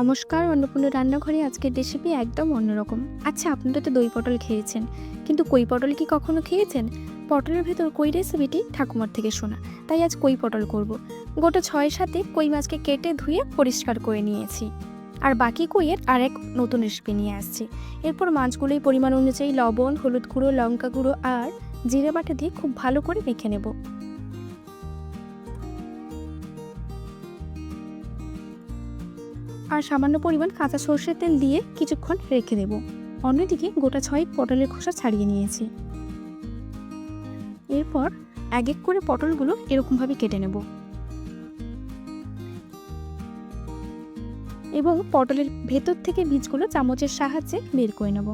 নমস্কার, অন্নপূর্ণ রান্নাঘরে আজকের রেসিপি একদম অন্যরকম। আচ্ছা আপনারা তো দই পটল খেয়েছেন, কিন্তু কই পটল কি কখনো খেয়েছেন? পটলের ভেতর কই রেসিপিটি ঠাকুমার থেকে শোনা। তাই আজ কই পটল করব। গোটা ছয় সাথে কই মাছকে কেটে ধুয়ে পরিষ্কার করে নিয়েছি। আর বাকি কইয়ের আরেক নতুন রেসিপি নিয়ে আসছি। এরপর মাছগুলোই পরিমাণ অনুযায়ী লবণ, হলুদ গুঁড়ো, লঙ্কা গুঁড়ো আর জিরে বাটা দিয়ে খুব ভালো করে মেখে নেব। আর সামান্য পরিমাণ কাঁচা সর্ষের তেল দিয়ে কিছুক্ষণ রেখে দেব। অন্যদিকে গোটা ছয়েক পটলের খোসা ছাড়িয়ে নিয়েছি। এরপর এক এক করে পটলগুলো এরকমভাবে কেটে নেব। এবং পটলের ভেতর থেকে বীজগুলো চামচের সাহায্যে বের করে নেব।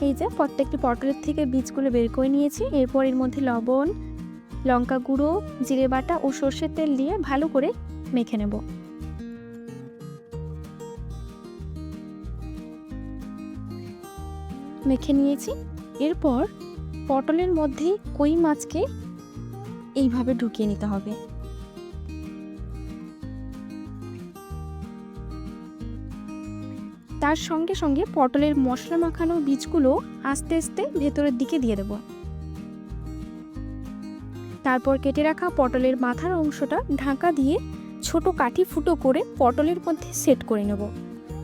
এই যে প্রত্যেকটি পটলের থেকে বীজগুলো বের করে নিয়েছি। এরপর এর মধ্যে লবণ, লঙ্কা গুঁড়ো, জিরে বাটা ও সর্ষের তেল দিয়ে ভালো করে মেখে নেব। মেখে নিয়েছি। এরপর পটলের মধ্যে কই মাছকে এইভাবে ঢুকিয়ে নিতে হবে। তার সঙ্গে সঙ্গে পটলের মশলা মাখানো বীজগুলো আস্তে আস্তে ভেতরের দিকে দিয়ে দেব। তারপর কেটে রাখা পটলের মাথার অংশটা ঢাকা দিয়ে ছোট কাঠি ফুটো করে পটলের মধ্যে সেট করে নেব।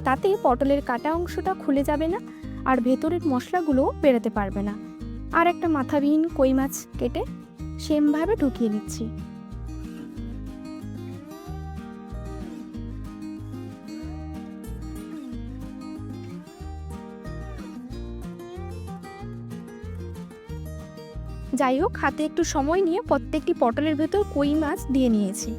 তাতে পটলের কাটা অংশটা খুলে যাবে না আর ভেতরের মশলাগুলোও বেরোতে পারবে না। আর একটা মাথাবিহীন কই মাছ কেটে সেমভাবে ঢুকিয়ে দিচ্ছি যাই হোক, হাতে একটু সময় নিয়ে প্রত্যেকটি পটলের ভেতর কই মাছ দিয়ে নিয়েছি।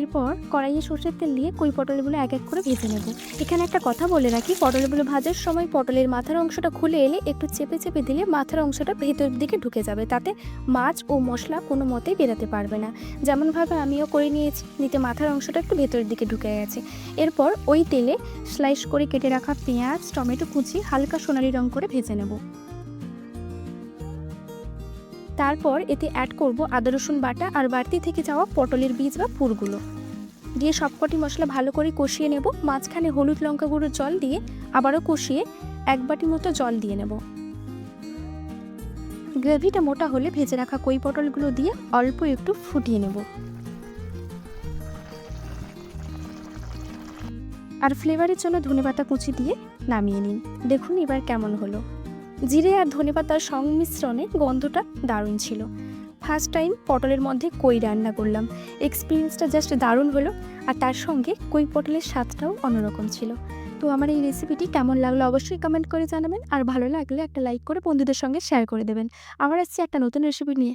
এরপর কড়াইয়ে সর্ষের তেল দিয়ে কই পটলগুলো এক এক করে ভেজে নেব। এখানে একটা কথা বলে রাখি, পটলগুলো ভাজার সময় পটলের মাথার অংশটা খুলে এলে একটু চেপে চেপে দিলে মাথার অংশটা ভেতর দিকে ঢুকে যাবে, তাতে মাছ ও মশলা কোনো মতেই বেরাতে পারবে না। যেমনভাবে আমিও করে নিয়েছি নিতে মাথার অংশটা একটু ভেতরের দিকে ঢুকে গেছে। এরপর ওই তেলে স্লাইস করে কেটে রাখা পেঁয়াজ, টমেটো কুচি, হালকা সোনালি রং করে ভেজে নেব। তারপর এতে অ্যাড করব আদা, রসুন বাটা আর বাড়তি থেকে যাওয়া পটলের বীজ বা পুরগুলো। দিয়ে সবকটি মশলা ভালো করে কষিয়ে নেব। মাঝখানে হলুদ লঙ্কা গুঁড়ো জল দিয়ে আবারও কষিয়ে এক বাটি মতো জল দিয়ে নেব। গ্রেভিটা মোটা হলে ভেজে রাখা কই পটলগুলো দিয়ে অল্প একটু ফুটিয়ে নেব। আর ফ্লেভারের জন্য ধনেপাতা কুচি দিয়ে নামিয়ে নিন। দেখুন এবার কেমন হলো। জিরে আর ধনেপাতার সংমিশ্রণে গন্ধটা দারুণ ছিল। ফার্স্ট টাইম পটলের মধ্যে কই রান্না করলাম। এক্সপিরিয়েন্সটা জাস্ট দারুণ হলো আর তার সঙ্গে কই পটলের স্বাদটাও অন্যরকম ছিল। তো আমার এই রেসিপিটি কেমন লাগল অবশ্যই কমেন্ট করে জানাবেন আর ভালো লাগলে একটা লাইক করে বন্ধুদের সঙ্গে শেয়ার করে দেবেন। আবার আসছি একটা নতুন রেসিপি নিয়ে।